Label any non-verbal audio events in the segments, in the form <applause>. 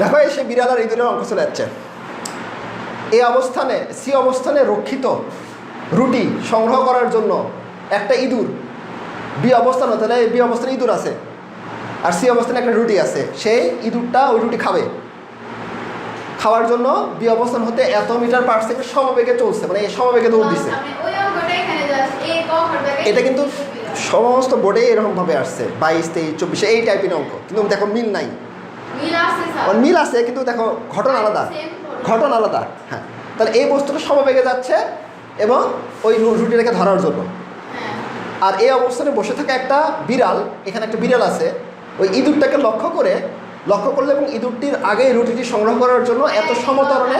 দেখো এই সে বিড়াল আর ইঁদুরের অঙ্ক চলে যাচ্ছে। এই অবস্থানে সি অবস্থানে রক্ষিত রুটি সংগ্রহ করার জন্য একটা ইঁদুর বি অবস্থান তাহলে বি অবস্থানে ইঁদুর আছে আর সি অবস্থানে একটা রুটি আছে। সেই ইঁদুরটা ওই রুটি খাবে। খাওয়ার জন্য বি অবস্থান হতে এত মিটার পার সেকেন্ড সমবেগে চলছে মানে এই সমবেগে দৌড় দিচ্ছে এটা কিন্তু সমস্ত বোর্ডে এরকমভাবে আসছে বাইশ তেইশ চব্বিশে এই টাইপের অঙ্ক। কিন্তু দেখো মিল নাই। মিল আছে কিন্তু দেখো ঘটনা আলাদা। ঘটনা। আলাদা। হ্যাঁ তাহলে এই বস্তুটা সমবেগে যাচ্ছে এবং ওই রুটিটাকে ধরার জন্য। হ্যাঁ। আর এই অবস্থানে বসে থাকা একটা বিড়াল এখানে একটা বিড়াল আছে ওই ইঁদুরটাকে লক্ষ্য করে লক্ষ্য করলে এবং ইঁদুরটির আগে এই রুটিটি সংগ্রহ করার জন্য এত সমতরণে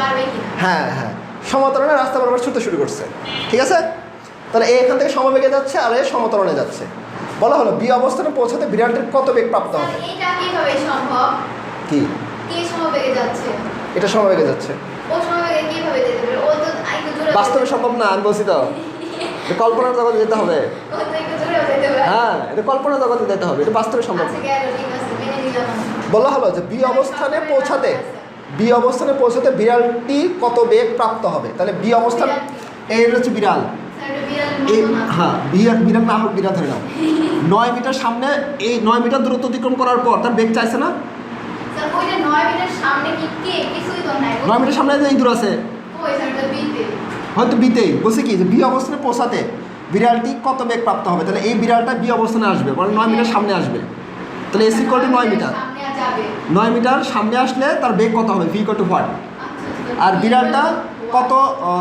পারবে কিনা? হ্যাঁ হ্যাঁ সমতরণে রাস্তা বরাবর ছুটতে শুরু করছে। ঠিক আছে? তাহলে এখান থেকে সমবেগে যাচ্ছে আর এ সমতরণে যাচ্ছে। বলা হলো বি অবস্থানে পৌঁছাতে বিড়ালটির কত বেগ প্রাপ্ত হবে? এটা কীভাবে সম্ভব? কি? কে সমবেগে যাচ্ছে? এটা সমবেগে যাচ্ছে। ও সমবেগে কীভাবে যেতে পারে? ও তো একটু জোরে বাস্তবে সম্ভব না আমি বলছি তো। <laughs> এটা কল্পনার জগতে যেতে হবে। ও তো একটু জোরে যেতে পারে। হ্যাঁ এটা কল্পনার জগতে যেতে হবে এটা বাস্তবে সম্ভব আচ্ছা না আমি। বলা হলো যে বি অবস্থানে পৌঁছাতে বি অবস্থানে পৌঁছাতে বিড়ালটি কত বেগ প্রাপ্ত হবে? তাহলে বি অবস্থান এই হচ্ছে বিড়াল। এই হ্যাঁ বিড়াল বিড়াল না হোক বিড়াল ধরে নাও। নয় মিটার সামনে এই নয় মিটার দূরত্ব অতিক্রম করার পর তার বেগ চাইছে না? নয় মিটার সামনে যে ইঁদুর আছে? বিতে। হয়তো বিতেই। বলছে কি যে বি অবস্থানে পৌঁছাতে বিড়ালটি কত বেগ প্রাপ্ত হবে? তাহলে এই বিড়ালটা বি অবস্থানে আসবে মানে নয় মিটার সামনে আসবে। তাহলে এসি টু নয় মিটার। আর নয় মিটার সামনে আসলে তার বেগ কত হবে? ভি ইকুয়াল টু হোয়াট আচ্ছা, আচ্ছা। আর বিড়ালটা কত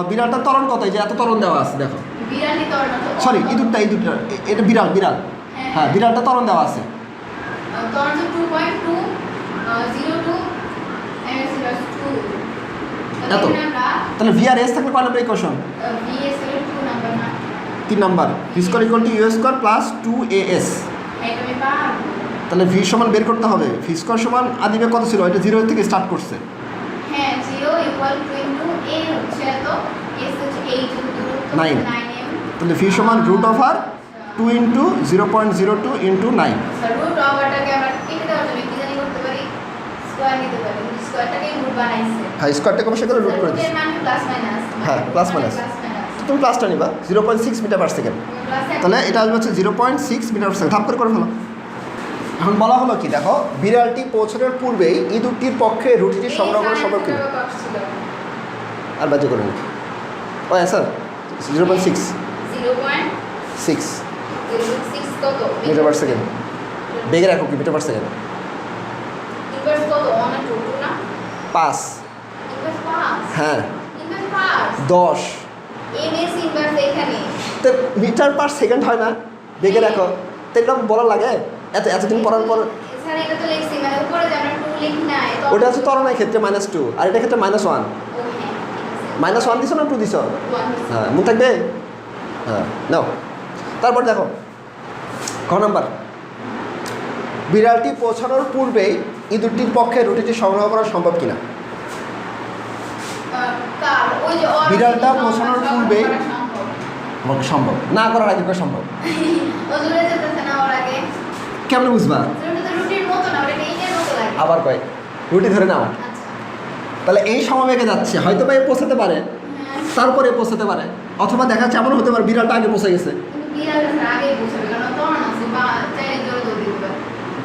বিড়ালটার ত্বরণ কত? এই যে এত ত্বরণ দেওয়া আছে দেখো। সরি ইঁদুরটা ইঁদুরটা এটা বিড়াল বিড়াল। হ্যাঁ। বিড়ালটা তরণ দেওয়া আছে। এত? তাহলে ভি আর এস থাকলে কয় নম্বর ইকুয়েশন তিন number V square equal to u square plus two a S তাহলে ভি সমান বের করতে হবে। ভি স্কোয়ার সমান আদিবে কত ছিল? এটা জিরো থেকে স্টার্ট করছে। হ্যাঁ. নাইন তাহলে ভি সমান root of R two into zero point zero two into nine হ্যাঁ স্কোয়ারটাকে অবশ্যই করে রুট করে দিচ্ছি রুটের প্লাস মাইনাস হ্যাঁ, প্লাস মাইনাস তুমি প্লাসটা নিবা zero point six metre per second তাহলে এটা আসবে হচ্ছে zero point six metre per second ধাপ করে করে ফেলো। এখন বলা হলো কি দেখো বিড়ালটি পৌঁছানোর পূর্বেই ইঁদুরটির পক্ষে রুটিটি সংগ্রহ করা সম্ভব কিনা আর বাজে করে নিই ও sir zero point six six metre per second বেগের একক কি? মিটার পার সেকেন্ড পাঁচ হ্যাঁ। দশ। তো মিটার পার সেকেন্ড হয় না? বেগের একক তো এটা বলা লাগে? এত এতদিন পড়ার পর মানে ওটা হচ্ছে তরণের ক্ষেত্রে মাইনাস টু আর এটা ক্ষেত্রে মাইনাস ওয়ান মাইনাস ওয়ান দিছো না টু দিছো। হ্যাঁ মনে থাকবে? হ্যাঁ নাও। তারপর দেখো ক নাম্বার। বিড়ালটি পৌঁছানোর পূর্বেই ইঁদুরটির পক্ষে রুটিটি সংগ্রহ করা সম্ভব কিনা? বিড়ালটা পৌঁছানোর পূর্বে সম্ভব। না করার আগে করা সম্ভব। কেমন বুঝবা? ওটা তো রুটির মতো না ওটা এইটার মতো লাগে। আবার কয় রুটি ধরে নাও। আচ্ছা। তাহলে এই সমবেগে যাচ্ছে হয়তো বা এ পৌঁছাতে পারে হ্যাঁ। তারপরে পৌঁছাতে পারে। অথবা দেখা যাচ্ছে এমন হতে পারে বিড়ালটা আগে পৌঁছে গেছে।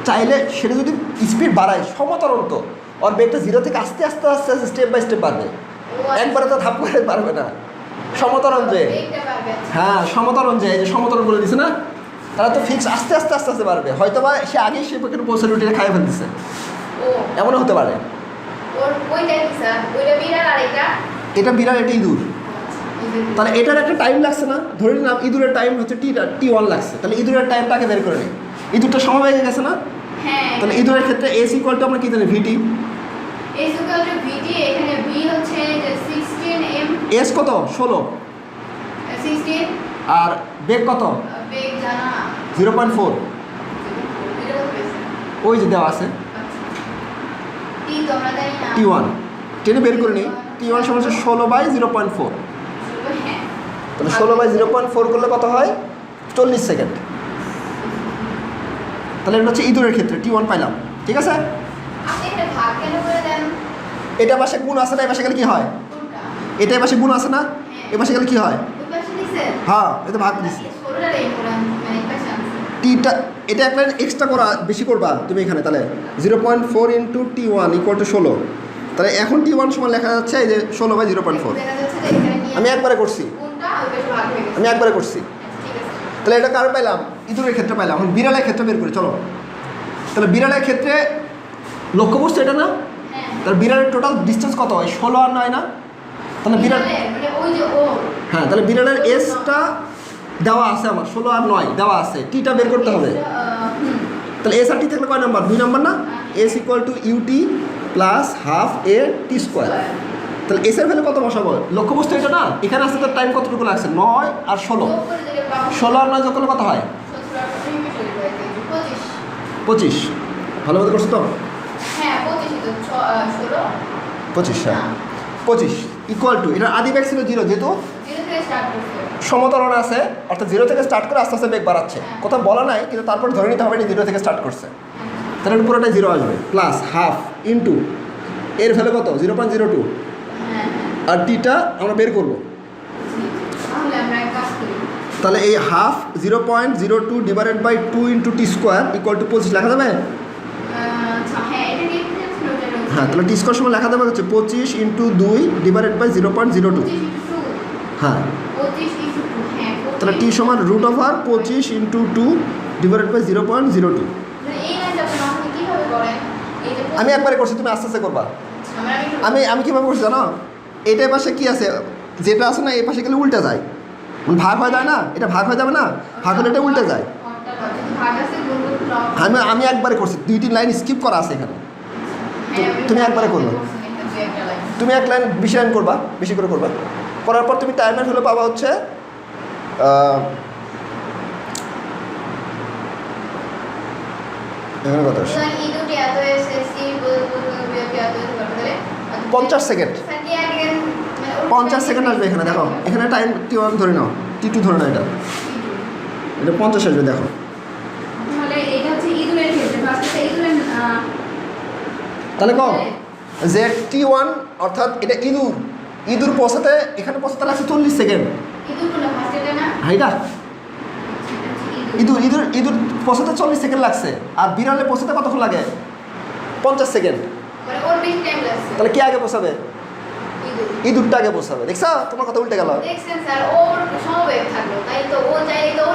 চাইলে সেটা যদি স্পিড বাড়ায় সমতরণ তো ওর বেগটা জিরো থেকে আস্তে আস্তে আস্তে আস্তে স্টেপ বাই স্টেপ বাড়বে। আচ্ছা। একবারে তো ধাপ করে পারবে না। সমতরণ যে আচ্ছা। হ্যাঁ সমতরণ যে এই যে সমতরণ বলে দিছে না? তারা তো ফিক্স আস্তে আস্তে আস্তে আস্তে বাড়বে। হয়তো বা সে আগেই সে পক্ষে পৌঁছে রুটিটা খাইয়ে ফেলতেছে। এমনও হতে পারে। এটা? এটা বিড়াল এটা ইঁদুর তাহলে এটার একটা টাইম লাগছে না। ধরে নিলাম ইঁদুরের টাইম হচ্ছে টি টি ওয়ান লাগছে। তাহলে ইঁদুরের টাইমটাকে বের করে নিই। ইঁদুরটা সময় হয়ে গেছে না? হ্যাঁ। তাহলে ইঁদুরের ক্ষেত্রে এস ইকুয়ালটা আমরা কি জানি? ভিটি এই সুকাল যে ভিটি এখানে ভি হচ্ছে যে 16 এম এস কত? ষোলো। আর বেগ কত? Zero point four. ওই যে দেওয়া আছে। টি টি ওয়ান টেনে বের করে নিই। টি ওয়ান হচ্ছে ষোলো বাই জিরো পয়েন্ট ফোর তাহলে ষোলো বাই জিরো পয়েন্ট ফোর করলে কত হয়? চল্লিশ সেকেন্ড তাহলে এটা হচ্ছে ইঁদুরের ক্ষেত্রে টি ওয়ান পাইলাম। ঠিক আছে? এটা পাশে গুণ আছে না এ পাশে গেলে কি হয়? এটা এ পাশে গুণ আছে না এ পাশে গেলে কি হয়? হ্যাঁ এটা ভাগ দিছি। কোরআন মানে টিটা এটা এক লাইন এক্সট্রা করা বেশি করবা তুমি এখানে তাহলে। Zero point four into t one equal to ষোলো। তাহলে এখন টি ওয়ান সময় লেখা যাচ্ছে এই যে ষোলো বাই জিরো পয়েন্ট ফোর আমি একবারে করছি কোনটা ওই পাশে ভাগ হয়ে গেছে আমি একবারে করছি। তাহলে এটা কার পাইলাম? ইঁদুরের ক্ষেত্রে পাইলাম। এখন বিড়ালের ক্ষেত্রে বের করি চলো। তাহলে বিড়ালের ক্ষেত্রে লক্ষ্য লক্ষ্যবস্তু এটা না? হ্যাঁ। তাহলে বিড়ালের টোটাল ডিস্টেন্স কত হয়? ষোলো আর নয় না? তাহলে বিড়াল মানে হ্যাঁ তাহলে বিড়ালের এসটা দেওয়া আছে আমার। ষোলো আর নয় দেওয়া আছে। টিটা বের করতে হবে। তাহলে এস আর টি থাকলে কয় নাম্বার? দুই নাম্বার না? S equal to u t plus half a t square তাহলে এসের ভ্যালু কত বসাবো? লক্ষ্যবস্তু এটা না। এখানে আসতে তো টাইম কতটুকু লাগছে? নয় আর ষোলো। ষোলো আর নয় যোগ করলে কত হয়? পঁচিশ। ভালো মতো করছ তো? হ্যাঁ পঁচিশ হ্যাঁ। পঁচিশ ইকুয়াল টু এটা আদি ব্যাগ ছিল জিরো যেহেতু। সমতলন আছে অর্থাৎ জিরো থেকে স্টার্ট করে আস্তে আস্তে বেগ বাড়াচ্ছে। কোথাও বলা নাই কিন্তু তারপর ধরে নিতে হবে এটা জিরো থেকে স্টার্ট করছে। তাহলে পুরোটাই জিরো আসবে। প্লাস হাফ ইন্টু এর ভ্যালু কত? জিরো পয়েন্ট জিরো টু হ্যাঁ হ্যাঁ আর টিটা আমরা বের করব। তাহলে এই half zero point zero two divided by two into t square equal to পঁচিশ, লেখা যাবে? হ্যাঁ তাহলে টি স্কোয়ার সময় লেখা যাবে হচ্ছে পঁচিশ ইন্টু দুই divided by zero point zero two হ্যাঁ। তাহলে টি সমান রুট ওভার পঁচিশ into two divided by zero point zero two আমি একবারে করছি, তুমি আস্তে আস্তে করবা। আমি আমি কীভাবে করছি জানো? এটা পাশে কি আছে? যেটা আছে না এই পাশে গেলে উল্টে যায়। মানে ভাগ হয়ে যায় না? এটা ভাগ হয়ে যাবে না? ভাগ হলে এটা উল্টে যায়। আমি আমি একবারে করছি। দুই তিন লাইন স্কিপ করা আছে এখানে। তুমি একবারে করবে। তুমি এক লাইন বেশি লাইন করবা বেশি করে করবা। করার পর তুমি টাইমের হলে পাবা হচ্ছে এখানে কত পঞ্চাশ সেকেন্ড স্যার কি again, মানে ওর- পঞ্চাশ সেকেন্ড আসবে এখানে দেখো। এখানে টাইম টি ওয়ান ধরে নাও। টি টু ধরে নাও এটা। এটা পঞ্চাশ আসবে দেখো। তাহলে কম যে টি ওয়ান অর্থাৎ এটা ইঁদুর। ইঁদুর পৌঁছাতে এখানে পৌঁছাতে লাগছে চল্লিশ সেকেন্ড। হাইটা ইঁদুর। ইঁদুর ইঁদুর পৌঁছাতে চল্লিশ সেকেন্ড লাগছে আর বিড়ালে পৌঁছাতে কতক্ষণ লাগে? পঞ্চাশ সেকেন্ড। তাহলে কে আগে পৌঁছাবে? ইঁদুরটা আগে বসাবে দেখছ? তোমার কথা উল্টে গেল। তাই তো ওর